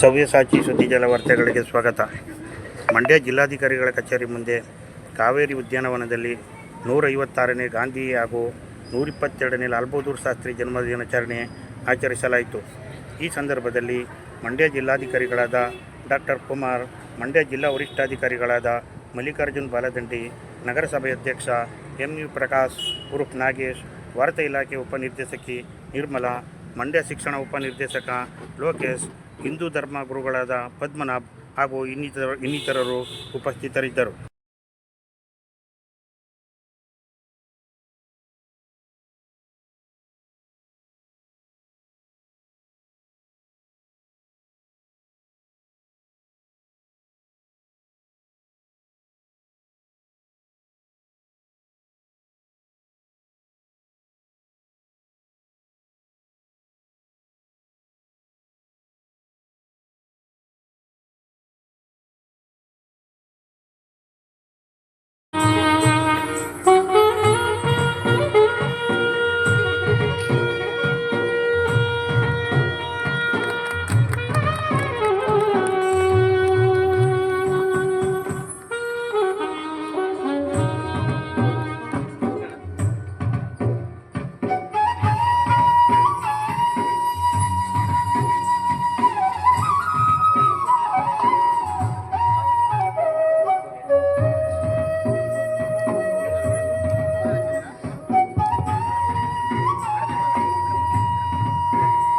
ಸವ್ಯಸಾಚಿ ಸುದ್ದಿ ವಾರ್ತೆಗಳಿಗೆ ಸ್ವಾಗತ. ಮಂಡ್ಯ ಜಿಲ್ಲಾಧಿಕಾರಿಗಳ ಕಚೇರಿ ಮುಂದೆ ಕಾವೇರಿ ಉದ್ಯಾನವನದಲ್ಲಿ ನೂರೈವತ್ತಾರನೇ ಗಾಂಧಿ ಹಾಗೂ ನೂರಿಪ್ಪತ್ತೆರಡನೇ ಲಾಲ್ ಬಹದ್ದೂರ್ ಶಾಸ್ತ್ರಿ ಜನ್ಮದಿನಾಚರಣೆ ಆಚರಿಸಲಾಯಿತು. ಈ ಸಂದರ್ಭದಲ್ಲಿ ಮಂಡ್ಯ ಜಿಲ್ಲಾಧಿಕಾರಿಗಳಾದ ಡಾಕ್ಟರ್ ಕುಮಾರ್, ಮಂಡ್ಯ ಜಿಲ್ಲಾ ವರಿಷ್ಠಾಧಿಕಾರಿಗಳಾದ ಮಲ್ಲಿಕಾರ್ಜುನ್ ಬಾಲದಂಡಿ, ನಗರಸಭೆ ಅಧ್ಯಕ್ಷ ಎಂ. ಯು. ಪ್ರಕಾಶ್ ಉರುಫ್ ನಾಗೇಶ್, ವಾರ್ತಾ ಇಲಾಖೆ ಉಪನಿರ್ದೇಶಕಿ ನಿರ್ಮಲಾ, ಮಂಡ್ಯ ಶಿಕ್ಷಣ ಉಪನಿರ್ದೇಶಕ ಲೋಕೇಶ್ ಹಿಂದೂ ಧರ್ಮ ಗುರುಗಳಾದ ಪದ್ಮನಾಭ್ ಹಾಗೂ ಇನ್ನಿತರ ಇನ್ನಿತರರು ಉಪಸ್ಥಿತರಿದ್ದರು.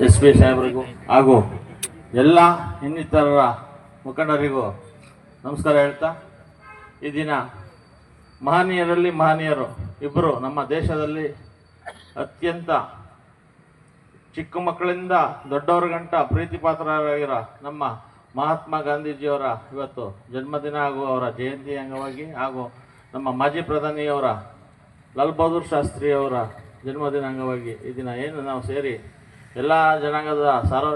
ಎಸ್ ಪಿ ಸಾಹೇಬರಿಗೂ ಹಾಗೂ ಎಲ್ಲ ಇನ್ನಿತರರ ಮುಖಂಡರಿಗೂ ನಮಸ್ಕಾರ ಹೇಳ್ತಾ ಈ ದಿನ ಮಹನೀಯರಲ್ಲಿ ಮಹನೀಯರು ಇಬ್ಬರು ನಮ್ಮ ದೇಶದಲ್ಲಿ ಅತ್ಯಂತ ಚಿಕ್ಕ ಮಕ್ಕಳಿಂದ ದೊಡ್ಡವರ ಗಂಟ ಪ್ರೀತಿ ಪಾತ್ರರಾಗಿರೋ ನಮ್ಮ ಮಹಾತ್ಮ ಗಾಂಧೀಜಿಯವರ ಇವತ್ತು ಜನ್ಮದಿನ ಹಾಗೂ ಅವರ ಜಯಂತಿ ಅಂಗವಾಗಿ ಹಾಗೂ ನಮ್ಮ ಮಾಜಿ ಪ್ರಧಾನಿಯವರ ಲಾಲ್ ಬಹದ್ದೂರ್ ಶಾಸ್ತ್ರಿಯವರ ಜನ್ಮದಿನ ಅಂಗವಾಗಿ ಈ ದಿನ ಏನು ನಾವು ಸೇರಿ ಎಲ್ಲ ಜನಾಂಗದ ಸರ್ವ,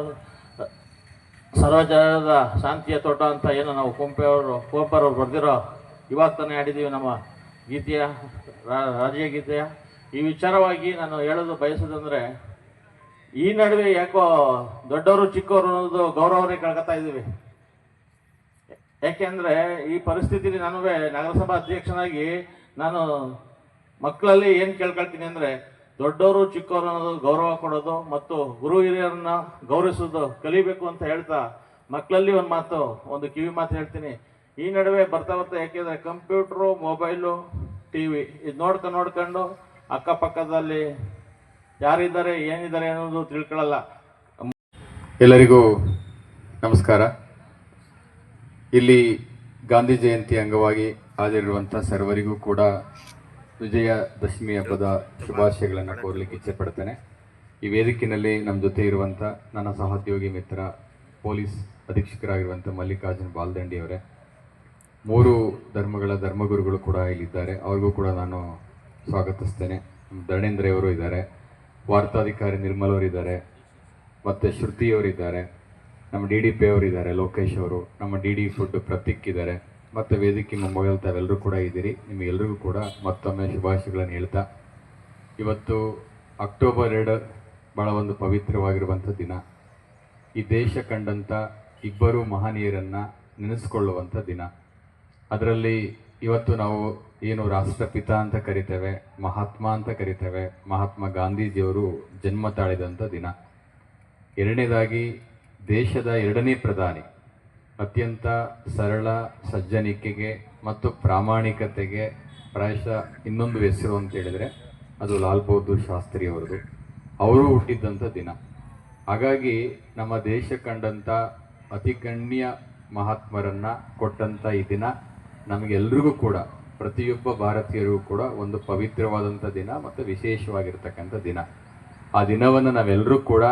ಸರ್ವಜನದ ಶಾಂತಿಯ ತೋಟ ಅಂತ ಏನು ನಾವು ಕುಂಪೆ ಅವರು ಕುವೆಂಪರವ್ರು ಬರೆದಿರೋ ಇವಾಗ ತಾನೇ ಆಡಿದ್ದೀವಿ ನಮ್ಮ ಗೀತೆಯ ರಾಜ್ಯ ಗೀತೆಯ, ಈ ವಿಚಾರವಾಗಿ ನಾನು ಹೇಳೋದು ಬಯಸೋದಂದರೆ ಈ ನಡುವೆ ಯಾಕೋ ದೊಡ್ಡವರು ಚಿಕ್ಕವರು ಅನ್ನೋದು ಗೌರವನೇ ಕಳ್ಕೊತಾ ಇದ್ದೀವಿ. ಯಾಕೆಂದರೆ ಈ ಪರಿಸ್ಥಿತಿಲಿ ನಾನು ನಗರಸಭಾ ಅಧ್ಯಕ್ಷನಾಗಿ ನಾನು ಮಕ್ಕಳಲ್ಲಿ ಏನು ಕೇಳ್ಕೊಳ್ತೀನಿ ಅಂದರೆ, ದೊಡ್ಡವರು ಚಿಕ್ಕವರು ಅನ್ನೋದು ಗೌರವ ಕೊಡೋದು ಮತ್ತು ಗುರು ಹಿರಿಯರನ್ನ ಗೌರವಿಸೋದು ಕಲಿಬೇಕು ಅಂತ ಹೇಳ್ತಾ ಮಕ್ಕಳಲ್ಲಿ ಒಂದು ಮಾತು, ಒಂದು ಕಿವಿ ಮಾತು ಹೇಳ್ತೀನಿ. ಈ ನಡುವೆ ಬರ್ತಾ ಬರ್ತಾ ಯಾಕೆಂದರೆ ಕಂಪ್ಯೂಟ್ರು, ಮೊಬೈಲು ಟಿ ವಿ ಇದು ನೋಡ್ಕೊ ನೋಡ್ಕೊಂಡು ಅಕ್ಕಪಕ್ಕದಲ್ಲಿ ಯಾರಿದ್ದಾರೆ, ಏನಿದ್ದಾರೆ ಅನ್ನೋದು ತಿಳ್ಕೊಳ್ಳಲ್ಲ. ಎಲ್ಲರಿಗೂ ನಮಸ್ಕಾರ. ಇಲ್ಲಿ ಗಾಂಧಿ ಜಯಂತಿ ಅಂಗವಾಗಿ ಹಾಜರಿರುವಂಥ ಸರ್ವರಿಗೂ ಕೂಡ ವಿಜಯದಶಮಿ ಹಬ್ಬದ ಶುಭಾಶಯಗಳನ್ನು ಕೋರಲಿಕ್ಕೆ ಇಚ್ಛೆ ಪಡ್ತೇನೆ. ಈ ವೇದಿಕೆಯಲ್ಲಿ ನಮ್ಮ ಜೊತೆ ಇರುವಂಥ ನನ್ನ ಸಹೋದ್ಯೋಗಿ ಮಿತ್ರ, ಪೊಲೀಸ್ ಅಧೀಕ್ಷಕರಾಗಿರುವಂಥ ಮಲ್ಲಿಕಾರ್ಜುನ್ ಬಾಲ್ದಂಡಿ ಅವರೇ ಮೂರು ಧರ್ಮಗಳ ಧರ್ಮಗುರುಗಳು ಕೂಡ ಇಲ್ಲಿದ್ದಾರೆ. ಅವ್ರಿಗೂ ಕೂಡ ನಾನು ಸ್ವಾಗತಿಸ್ತೇನೆ. ನಮ್ಮ ಧರ್ಣೇಂದ್ರ ಅವರು ಇದ್ದಾರೆ. ವಾರ್ತಾಧಿಕಾರಿ ನಿರ್ಮಲ್ ಅವರು ಇದ್ದಾರೆ. ಮತ್ತು ಶ್ರುತಿ ಅವರಿದ್ದಾರೆ ನಮ್ಮ ಡಿ ಡಿ ಪಿ ಅವರಿದ್ದಾರೆ ಲೋಕೇಶ್ ಅವರು. ನಮ್ಮ ಡಿ ಡಿ ಫುಡ್ ಪ್ರತೀಕ್ ಇದ್ದಾರೆ. ಮತ್ತು ವೇದಿಕೆ ಮೊಬೈಲ್ ತಾವೆಲ್ಲರೂ ಕೂಡ ಇದ್ದೀರಿ. ನಿಮಗೆಲ್ಲರಿಗೂ ಕೂಡ ಮತ್ತೊಮ್ಮೆ ಶುಭಾಶಯಗಳನ್ನು ಹೇಳ್ತಾ. ಇವತ್ತು ಅಕ್ಟೋಬರ್ ಎರಡು ಭಾಳ ಒಂದು ಪವಿತ್ರವಾಗಿರುವಂಥ ದಿನ. ಈ ದೇಶ ಕಂಡಂಥ ಇಬ್ಬರು ಮಹನೀಯರನ್ನು ನೆನೆಸ್ಕೊಳ್ಳುವಂಥ ದಿನ. ಅದರಲ್ಲಿ ಇವತ್ತು ನಾವು ಏನು ರಾಷ್ಟ್ರಪಿತ ಅಂತ ಕರಿತೇವೆ, ಮಹಾತ್ಮ ಅಂತ ಕರಿತೇವೆ, ಮಹಾತ್ಮ ಗಾಂಧೀಜಿಯವರು ಜನ್ಮ ತಾಳಿದಂಥ ದಿನ. ಎರಡನೇದಾಗಿ ದೇಶದ ಎರಡನೇ ಪ್ರಧಾನಿ. ಅತ್ಯಂತ ಸರಳ, ಸಜ್ಜನಿಕೆಗೆ ಮತ್ತು ಪ್ರಾಮಾಣಿಕತೆಗೆ ಪ್ರಾಯಶಃ ಇನ್ನೊಂದು ಹೆಸರು ಅಂತ ಹೇಳಿದರೆ ಅದು ಲಾಲ್ ಬಹದ್ದೂರ್ ಶಾಸ್ತ್ರಿ ಅವರದು ಅವರು ಹುಟ್ಟಿದ್ದಂಥ ದಿನ. ಹಾಗಾಗಿ ನಮ್ಮ ದೇಶ ಕಂಡಂಥ ಅತಿಗಣ್ಯ ಮಹಾತ್ಮರನ್ನು ಕೊಟ್ಟಂಥ ಈ ದಿನ ನಮಗೆಲ್ರಿಗೂ ಕೂಡ, ಪ್ರತಿಯೊಬ್ಬ ಭಾರತೀಯರಿಗೂ ಕೂಡ ಒಂದು ಪವಿತ್ರವಾದಂಥ ದಿನ ಮತ್ತು ವಿಶೇಷವಾಗಿರ್ತಕ್ಕಂಥ ದಿನ. ಆ ದಿನವನ್ನು ನಾವೆಲ್ಲರೂ ಕೂಡ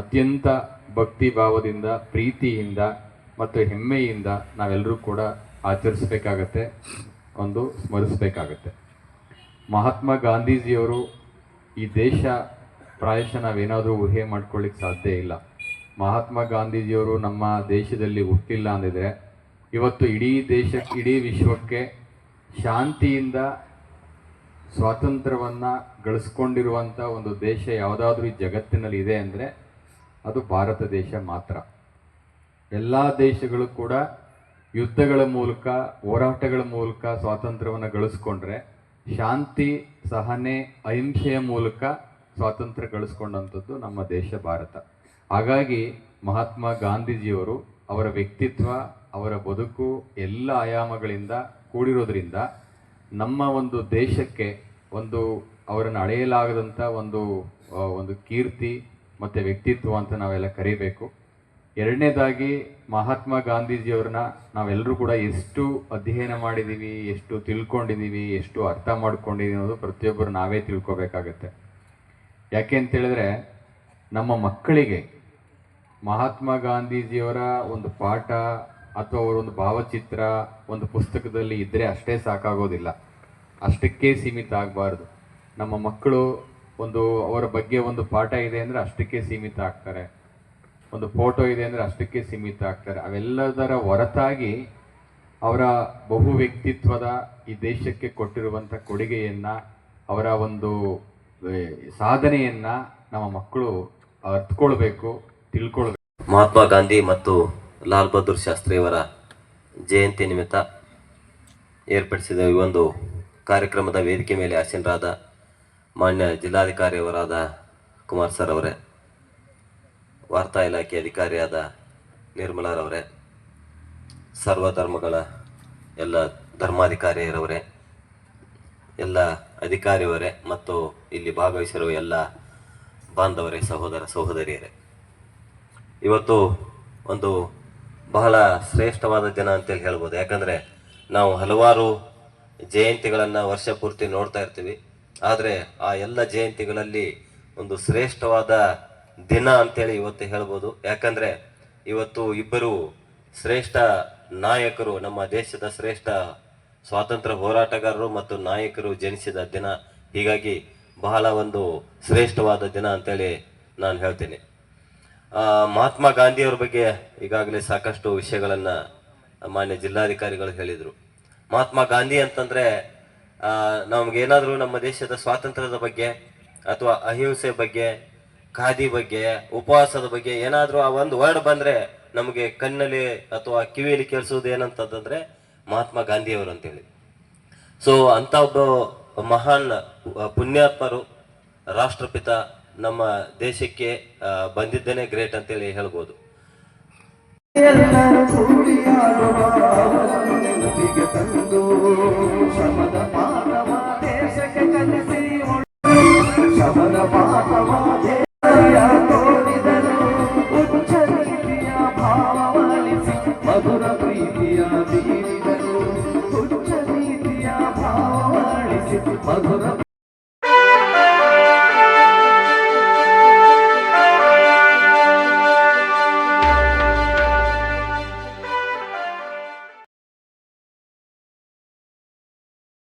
ಅತ್ಯಂತ ಭಕ್ತಿ ಭಾವದಿಂದ ಪ್ರೀತಿಯಿಂದ ಮತ್ತು ಹೆಮ್ಮೆಯಿಂದ ನಾವೆಲ್ಲರೂ ಕೂಡ ಆಚರಿಸ್ಬೇಕಾಗತ್ತೆ, ಒಂದು ಸ್ಮರಿಸಬೇಕಾಗತ್ತೆ. ಮಹಾತ್ಮ ಗಾಂಧೀಜಿಯವರು ಈ ದೇಶ ಪ್ರಾಯಶಃ ನಾವೇನಾದರೂ ಊಹೆ ಮಾಡ್ಕೊಳ್ಳಿಕ್ಕೆ ಸಾಧ್ಯ ಇಲ್ಲ. ಮಹಾತ್ಮ ಗಾಂಧೀಜಿಯವರು ನಮ್ಮ ದೇಶದಲ್ಲಿ ಹುಟ್ಟಿಲ್ಲ ಅಂದಿದ್ರೆ ಇವತ್ತು ಇಡೀ ದೇಶಕ್ಕೆ ಇಡೀ ವಿಶ್ವಕ್ಕೆ ಶಾಂತಿಯಿಂದ ಸ್ವಾತಂತ್ರ್ಯವನ್ನು ಗಳಿಸ್ಕೊಂಡಿರುವಂಥ ಒಂದು ದೇಶ ಯಾವುದಾದ್ರೂ ಈ ಜಗತ್ತಿನಲ್ಲಿ ಇದೆ ಅಂದರೆ ಅದು ಭಾರತ ದೇಶ ಮಾತ್ರ. ಎಲ್ಲ ದೇಶಗಳು ಕೂಡ ಯುದ್ಧಗಳ ಮೂಲಕ, ಹೋರಾಟಗಳ ಮೂಲಕ ಸ್ವಾತಂತ್ರ್ಯವನ್ನು ಗಳಿಸ್ಕೊಂಡ್ರೆ ಶಾಂತಿ ಸಹನೆ, ಅಹಿಂಸೆಯ ಮೂಲಕ ಸ್ವಾತಂತ್ರ್ಯ ಗಳಿಸ್ಕೊಂಡಂಥದ್ದು ನಮ್ಮ ದೇಶ ಭಾರತ. ಹಾಗಾಗಿ ಮಹಾತ್ಮ ಗಾಂಧೀಜಿಯವರು ಅವರ ವ್ಯಕ್ತಿತ್ವ ಅವರ ಬದುಕು ಎಲ್ಲ ಆಯಾಮಗಳಿಂದ ಕೂಡಿರೋದ್ರಿಂದ ನಮ್ಮ ಒಂದು ದೇಶಕ್ಕೆ ಒಂದು ಅವರನ್ನು ಅಳೆಯಲಾಗದಂಥ ಒಂದು ಒಂದು ಕೀರ್ತಿ ಮತ್ತು ವ್ಯಕ್ತಿತ್ವ ಅಂತ ನಾವೆಲ್ಲ ಕರಿಬೇಕು. ಎರಡನೇದಾಗಿ ಮಹಾತ್ಮ ಗಾಂಧೀಜಿಯವ್ರನ್ನ ನಾವೆಲ್ಲರೂ ಕೂಡ ಎಷ್ಟು ಅಧ್ಯಯನ ಮಾಡಿದ್ದೀವಿ ಎಷ್ಟು ತಿಳ್ಕೊಂಡಿದ್ದೀವಿ ಎಷ್ಟು ಅರ್ಥ ಮಾಡ್ಕೊಂಡಿದ್ದೀವಿ ಅನ್ನೋದು ಪ್ರತಿಯೊಬ್ಬರು ನಾವೇ ತಿಳ್ಕೊಬೇಕಾಗತ್ತೆ. ಯಾಕೆ ಅಂತೇಳಿದ್ರೆ ನಮ್ಮ ಮಕ್ಕಳಿಗೆ ಮಹಾತ್ಮ ಗಾಂಧೀಜಿಯವರ ಒಂದು ಪಾಠ ಅಥವಾ ಅವರ ಒಂದು ಭಾವಚಿತ್ರ, ಒಂದು ಪುಸ್ತಕದಲ್ಲಿ ಇದ್ದರೆ ಅಷ್ಟೇ ಸಾಕಾಗೋದಿಲ್ಲ. ಅಷ್ಟಕ್ಕೆ ಸೀಮಿತ ಆಗಬಾರ್ದು. ನಮ್ಮ ಮಕ್ಕಳು ಒಂದು ಅವರ ಬಗ್ಗೆ ಒಂದು ಪಾಠ ಇದೆ ಅಂದರೆ ಅಷ್ಟಕ್ಕೆ ಸೀಮಿತ ಆಗ್ತಾರೆ. ಒಂದು ಫೋಟೋ ಇದೆ ಅಂದರೆ ಅಷ್ಟಕ್ಕೆ ಸೀಮಿತ ಆಗ್ತಾರೆ. ಅವೆಲ್ಲದರ ಹೊರತಾಗಿ ಅವರ ಬಹು ವ್ಯಕ್ತಿತ್ವದ ಈ ದೇಶಕ್ಕೆ ಕೊಟ್ಟಿರುವಂಥ ಕೊಡುಗೆಯನ್ನು, ಅವರ ಒಂದು ಸಾಧನೆಯನ್ನು ಸಾಧನೆಯನ್ನ ನಮ್ಮ ಮಕ್ಕಳು ಅರ್ಥಕೊಳ್ಬೇಕು ತಿಳ್ಕೊಳ್ಬೇಕು. ಮಹಾತ್ಮ ಗಾಂಧಿ ಮತ್ತು ಲಾಲ್ ಬಹದ್ದೂರ್ ಶಾಸ್ತ್ರಿಯವರ ಜಯಂತಿ ನಿಮಿತ್ತ ಏರ್ಪಡಿಸಿದ ಈ ಒಂದು ಕಾರ್ಯಕ್ರಮದ ವೇದಿಕೆ ಮೇಲೆ ಆಸೀನರಾದ ಮಾನ್ಯ ಜಿಲ್ಲಾಧಿಕಾರಿಯವರಾದ ಕುಮಾರ್ ಸರ್ ಅವರೇ, ವಾರ್ತಾ ಇಲಾಖೆ ಅಧಿಕಾರಿಯಾದ ನಿರ್ಮಲಾರವರೇ ಸರ್ವ ಧರ್ಮಗಳ ಎಲ್ಲ ಧರ್ಮಾಧಿಕಾರಿಯರವರೇ, ಎಲ್ಲ ಅಧಿಕಾರಿಯವರೇ ಮತ್ತು ಇಲ್ಲಿ ಭಾಗವಹಿಸಿರುವ ಎಲ್ಲ ಬಾಂಧವರೇ, ಸಹೋದರ ಸಹೋದರಿಯರೇ. ಇವತ್ತು ಒಂದು ಬಹಳ ಶ್ರೇಷ್ಠವಾದ ದಿನ ಅಂತೇಳಿ ಹೇಳ್ಬೋದು. ಯಾಕಂದರೆ ನಾವು ಹಲವಾರು ಜಯಂತಿಗಳನ್ನು ವರ್ಷ ಪೂರ್ತಿ ನೋಡ್ತಾ ಇರ್ತೀವಿ. ಆದರೆ ಆ ಎಲ್ಲ ಜಯಂತಿಗಳಲ್ಲಿ ಒಂದು ಶ್ರೇಷ್ಠವಾದ ದಿನ ಅಂತೇಳಿ ಇವತ್ತು ಹೇಳ್ಬೋದು. ಯಾಕಂದರೆ ಇವತ್ತು ಇಬ್ಬರು ಶ್ರೇಷ್ಠ ನಾಯಕರು, ನಮ್ಮ ದೇಶದ ಶ್ರೇಷ್ಠ ಸ್ವಾತಂತ್ರ್ಯ ಹೋರಾಟಗಾರರು ಮತ್ತು ನಾಯಕರು ಜನಿಸಿದ ದಿನ. ಹೀಗಾಗಿ ಬಹಳ ಒಂದು ಶ್ರೇಷ್ಠವಾದ ದಿನ ಅಂತೇಳಿ ನಾನು ಹೇಳ್ತೀನಿ. ಮಹಾತ್ಮ ಗಾಂಧಿಯವ್ರ ಬಗ್ಗೆ ಈಗಾಗಲೇ ಸಾಕಷ್ಟು ವಿಷಯಗಳನ್ನು ಮಾನ್ಯ ಜಿಲ್ಲಾಧಿಕಾರಿಗಳು ಹೇಳಿದರು. ಮಹಾತ್ಮ ಗಾಂಧಿ ಅಂತಂದ್ರೆ ನಮಗೇನಾದರೂ ನಮ್ಮ ದೇಶದ ಸ್ವಾತಂತ್ರ್ಯದ ಬಗ್ಗೆ ಅಥವಾ ಅಹಿಂಸೆ ಬಗ್ಗೆ, ಖಾದಿ ಬಗ್ಗೆ, ಉಪವಾಸದ ಬಗ್ಗೆ ಏನಾದರೂ ಆ ಒಂದು ವರ್ಡ್ ಬಂದ್ರೆ ನಮಗೆ ಕಣ್ಣಲ್ಲಿ ಅಥವಾ ಕಿವಿಯಲ್ಲಿ ಕೇಳಿಸೋದು ಏನಂತಂದ್ರೆ ಮಹಾತ್ಮ ಗಾಂಧಿಯವರು ಅಂತೇಳಿ. ಸೊ ಅಂತ ಒಬ್ಬ ಮಹಾನ್ ಪುಣ್ಯಾತ್ಮರು, ರಾಷ್ಟ್ರಪಿತ ನಮ್ಮ ದೇಶಕ್ಕೆ ಬಂದಿದ್ದೇನೆ ಗ್ರೇಟ್ ಅಂತೇಳಿ ಹೇಳ್ಬೋದು. ಮಧುರ